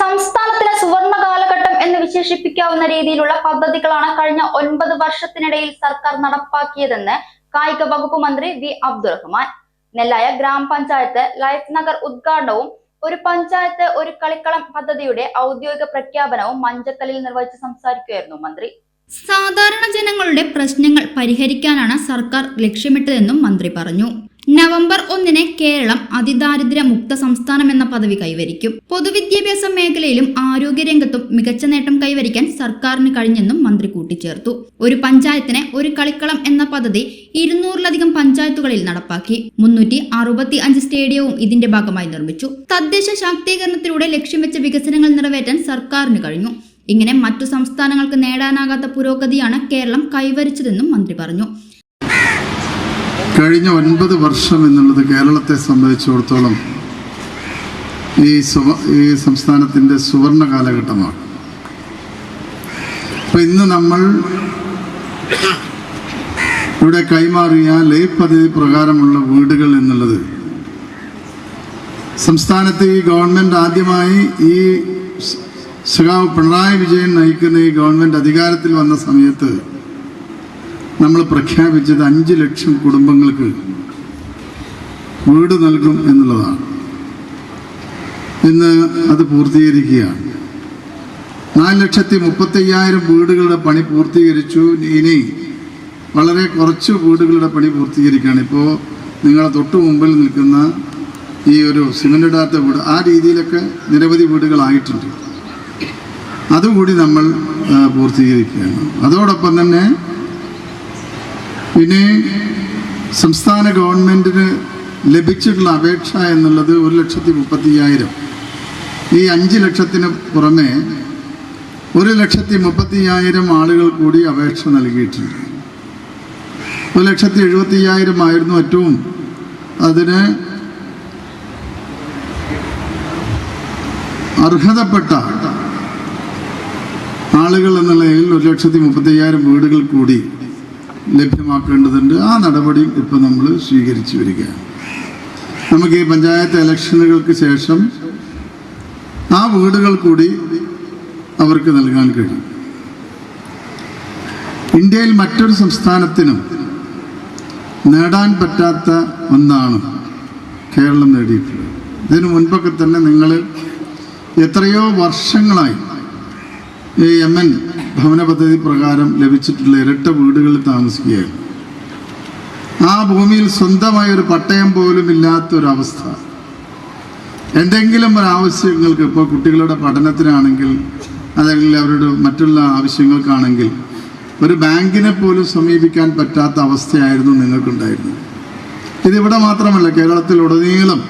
സംസ്ഥാനത്തിന് സുവർണ കാലഘട്ടം എന്ന് വിശേഷിപ്പിക്കാവുന്ന രീതിയിലുള്ള പദ്ധതികളാണ് കഴിഞ്ഞ ഒൻപത് വർഷത്തിനിടയിൽ സർക്കാർ നടപ്പാക്കിയതെന്ന് കായിക വകുപ്പ് മന്ത്രി വി അബ്ദുറഹ്മാൻ നെല്ലായ ഗ്രാമപഞ്ചായത്ത് ലൈഫ് നഗർ ഉദ്ഘാടനവും ഒരു പഞ്ചായത്ത് ഒരു കളിക്കളം പദ്ധതിയുടെ ഔദ്യോഗിക പ്രഖ്യാപനവും മഞ്ചക്കല്ലിൽ നിർവഹിച്ച് സംസാരിക്കുകയായിരുന്നു മന്ത്രി. സാധാരണ ജനങ്ങളുടെ പ്രശ്നങ്ങൾ പരിഹരിക്കാനാണ് സർക്കാർ ലക്ഷ്യമിട്ടതെന്നും മന്ത്രി പറഞ്ഞു. നവംബർ ഒന്നിന് കേരളം അതിദാരിദ്ര്യ മുക്ത സംസ്ഥാനം എന്ന പദവി കൈവരിക്കും. പൊതുവിദ്യാഭ്യാസ മേഖലയിലും ആരോഗ്യരംഗത്തും മികച്ച നേട്ടം കൈവരിക്കാൻ സർക്കാരിന് കഴിഞ്ഞെന്നും മന്ത്രി കൂട്ടിച്ചേർത്തു. ഒരു പഞ്ചായത്തിന് ഒരു കളിക്കളം എന്ന പദ്ധതി ഇരുന്നൂറിലധികം പഞ്ചായത്തുകളിൽ നടപ്പാക്കി. മുന്നൂറ്റി അറുപത്തി അഞ്ച് സ്റ്റേഡിയവും ഇതിന്റെ ഭാഗമായി നിർമ്മിച്ചു. തദ്ദേശ ശാക്തീകരണത്തിലൂടെ ലക്ഷ്യം വെച്ച വികസനങ്ങൾ നിറവേറ്റാൻ സർക്കാരിന് കഴിഞ്ഞു. ഇങ്ങനെ മറ്റു സംസ്ഥാനങ്ങൾക്ക് നേടാനാകാത്ത പുരോഗതിയാണ് കേരളം കൈവരിച്ചതെന്നും മന്ത്രി പറഞ്ഞു. കഴിഞ്ഞ ഒൻപത് വർഷം എന്നുള്ളത് കേരളത്തെ സംബന്ധിച്ചിടത്തോളം ഈ സുവ ഈ സംസ്ഥാനത്തിന്റെ സുവർണ കാലഘട്ടമാണ്. അപ്പം ഇന്ന് നമ്മൾ ഇവിടെ കൈമാറിയ ലൈ പദ്ധതി പ്രകാരമുള്ള വീടുകൾ എന്നുള്ളത് സംസ്ഥാനത്ത് ഈ ഗവൺമെന്റ് ആദ്യമായി ഈ സഖാവ് പിണറായി വിജയൻ നയിക്കുന്ന ഈ ഗവൺമെന്റ് അധികാരത്തിൽ വന്ന സമയത്ത് നമ്മൾ പ്രഖ്യാപിച്ചത് അഞ്ച് ലക്ഷം കുടുംബങ്ങൾക്ക് വീട് നൽകും എന്നുള്ളതാണ്. ഇന്ന് അത് പൂർത്തീകരിക്കുകയാണ്. നാല് ലക്ഷത്തി മുപ്പത്തയ്യായിരം വീടുകളുടെ പണി പൂർത്തീകരിച്ചു. ഇനി വളരെ കുറച്ച് വീടുകളുടെ പണി പൂർത്തീകരിക്കുകയാണ്. ഇപ്പോൾ നിങ്ങളെ തൊട്ട് മുമ്പിൽ നിൽക്കുന്ന ഈ ഒരു സിമന്റ് ഇടാത്ത വീട് ആ രീതിയിലൊക്കെ നിരവധി വീടുകളായിട്ടുണ്ട്. അതുകൂടി നമ്മൾ പൂർത്തീകരിക്കുകയാണ്. അതോടൊപ്പം തന്നെ ഇനി സംസ്ഥാന ഗവൺമെന്റിന് ലഭിച്ചിട്ടുള്ള അപേക്ഷ എന്നുള്ളത് ഒരു ലക്ഷത്തി മുപ്പത്തിയ്യായിരം. ഈ അഞ്ച് ലക്ഷത്തിന് പുറമെ ഒരു ലക്ഷത്തി മുപ്പത്തിയ്യായിരം ആളുകൾ കൂടി അപേക്ഷ നൽകിയിട്ടുണ്ട്. ഒരു ലക്ഷത്തി എഴുപത്തിയ്യായിരം ആയിരുന്നു ഏറ്റവും അതിന് അർഹതപ്പെട്ട ആളുകൾ എന്ന നിലയിൽ ഒരു ലക്ഷത്തി മുപ്പത്തയ്യായിരം വീടുകൾ കൂടി ലഭ്യമാക്കേണ്ടതുണ്ട്. ആ നടപടിയും ഇപ്പം നമ്മൾ സ്വീകരിച്ചു വരികയാണ്. നമുക്ക് ഈ പഞ്ചായത്ത് ഇലക്ഷനുകൾക്ക് ശേഷം ആ വീടുകൾ കൂടി അവർക്ക് നൽകാൻ കഴിയും. ഇന്ത്യയിൽ മറ്റൊരു സംസ്ഥാനത്തിനും നേടാൻ പറ്റാത്ത ഒന്നാണ് കേരളം നേടിയിട്ടുള്ളത്. ഇതിനു മുൻപൊക്കെ തന്നെ നിങ്ങൾ എത്രയോ വർഷങ്ങളായി ഈ എം എൻ ഭവന പദ്ധതി പ്രകാരം ലഭിച്ചിട്ടുള്ള ഇരട്ട വീടുകളിൽ താമസിക്കുകയായിരുന്നു. ആ ഭൂമിയിൽ സ്വന്തമായ ഒരു പട്ടയം പോലും ഇല്ലാത്തൊരവസ്ഥ. എന്തെങ്കിലും ഒരു ആവശ്യങ്ങൾക്ക് ഇപ്പോൾ കുട്ടികളുടെ പഠനത്തിനാണെങ്കിൽ അല്ലെങ്കിൽ അവരുടെ മറ്റുള്ള ആവശ്യങ്ങൾക്കാണെങ്കിൽ ഒരു ബാങ്കിനെ പോലും സമീപിക്കാൻ പറ്റാത്ത അവസ്ഥയായിരുന്നു നിങ്ങൾക്കുണ്ടായിരുന്നത്. ഇതിവിടെ മാത്രമല്ല കേരളത്തിലുടനീളം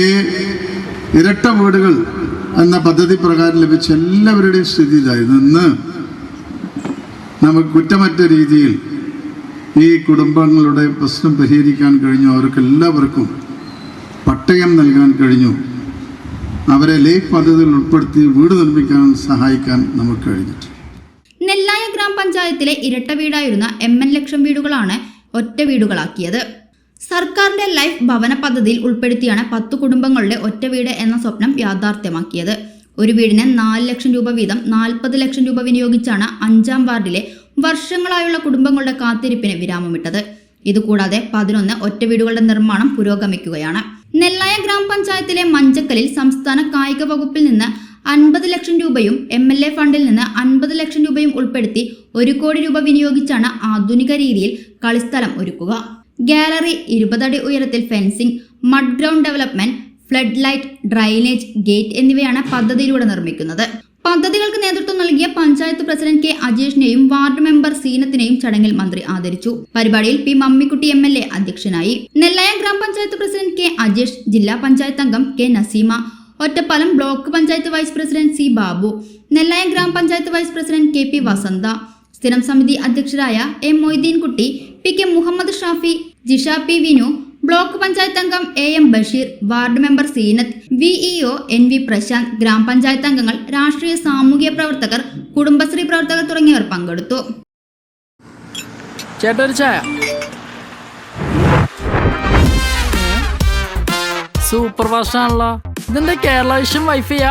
ഈ ഇരട്ട വീടുകൾ എന്ന പദ്ധതി പ്രകാരം ലഭിച്ച എല്ലാവരുടെയും സ്ഥിതി ഇതായിരുന്നു ഇന്ന് നമുക്ക് കുറ്റമറ്റ രീതിയിൽ ഈ കുടുംബങ്ങളുടെ പ്രശ്നം പരിഹരിക്കാൻ കഴിഞ്ഞു. അവർക്ക് എല്ലാവർക്കും പട്ടയം നൽകാൻ കഴിഞ്ഞു. അവരെ ലൈഫ് പദ്ധതിയിൽ ഉൾപ്പെടുത്തി വീട് നിർമ്മിക്കാൻ സഹായിക്കാൻ നമുക്ക് കഴിഞ്ഞിട്ടുണ്ട്. നെല്ലായ ഗ്രാമപഞ്ചായത്തിലെ ഇരട്ട വീടായിരുന്ന എം എൻ ലക്ഷം വീടുകളാണ് ഒറ്റ വീടുകളാക്കിയത്. സർക്കാരിന്റെ ലൈഫ് ഭവന പദ്ധതിയിൽ ഉൾപ്പെടുത്തിയാണ് പത്തു കുടുംബങ്ങളുടെ ഒറ്റ വീട് എന്ന സ്വപ്നം യാഥാർത്ഥ്യമാക്കിയത്. ഒരു വീടിന് നാല് ലക്ഷം രൂപ വീതം നാൽപ്പത് ലക്ഷം രൂപ വിനിയോഗിച്ചാണ് അഞ്ചാം വാർഡിലെ വർഷങ്ങളായുള്ള കുടുംബങ്ങളുടെ കാത്തിരിപ്പിന് വിരാമമിട്ടത്. ഇതുകൂടാതെ പതിനൊന്ന് ഒറ്റ വീടുകളുടെ നിർമ്മാണം പുരോഗമിക്കുകയാണ്. നെല്ലായ ഗ്രാമപഞ്ചായത്തിലെ മഞ്ചക്കലിൽ സംസ്ഥാന കായിക വകുപ്പിൽ നിന്ന് അൻപത് ലക്ഷം രൂപയും എം എൽ എ ഫണ്ടിൽ നിന്ന് അൻപത് ലക്ഷം രൂപയും ഉൾപ്പെടുത്തി ഒരു കോടി രൂപ വിനിയോഗിച്ചാണ് ആധുനിക രീതിയിൽ കളിസ്ഥലം ഒരുക്കുക. ഗാലറി ഇരുപതടി ഉയരത്തിൽ fencing mud ground development flood light drainage gate എന്നിവയാണ് പദ്ധതിയിലൂടെ നിർമ്മിക്കുന്നത്. പദ്ധതികൾക്ക് നേതൃത്വം നൽകിയ പഞ്ചായത്ത് പ്രസിഡന്റ് കെ. അജേഷിനെയും വാർഡ് മെമ്പർ സീനത്തിനെയും ചടങ്ങിൽ മന്ത്രി ആദരിച്ചു. പരിപാടിയിൽ P. Mammikutty M. L. A അധ്യക്ഷനായി. നെല്ലായ ഗ്രാമപഞ്ചായത്ത് പ്രസിഡന്റ് കെ. അജേഷ് ജില്ലാ പഞ്ചായത്ത് അംഗം K. Naseema Ottapalam block panchayat vice president C. Babu Nellaya ഗ്രാമപഞ്ചായത്ത് vice president K. P. Vasantha സ്ഥിരം സമിതി അധ്യക്ഷരായ M. Moideenkutty P. K. Muhammad Shafi Jisha P Vinu block panchayat അംഗം A M Basheer ward member Seenath VEO N V Prashanth ഗ്രാമപഞ്ചായത്ത് അംഗങ്ങൾ രാഷ്ട്രീയ സാമൂഹിക പ്രവർത്തകർ കുടുംബശ്രീ പ്രവർത്തകർ തുടങ്ങിയവർ പങ്കെടുത്തു. സൂപ്പർ ഫാസ്റ്റ് ആണല്ലോ ഇതെന്താ കേരള വിഷൻ വൈഫൈയാ?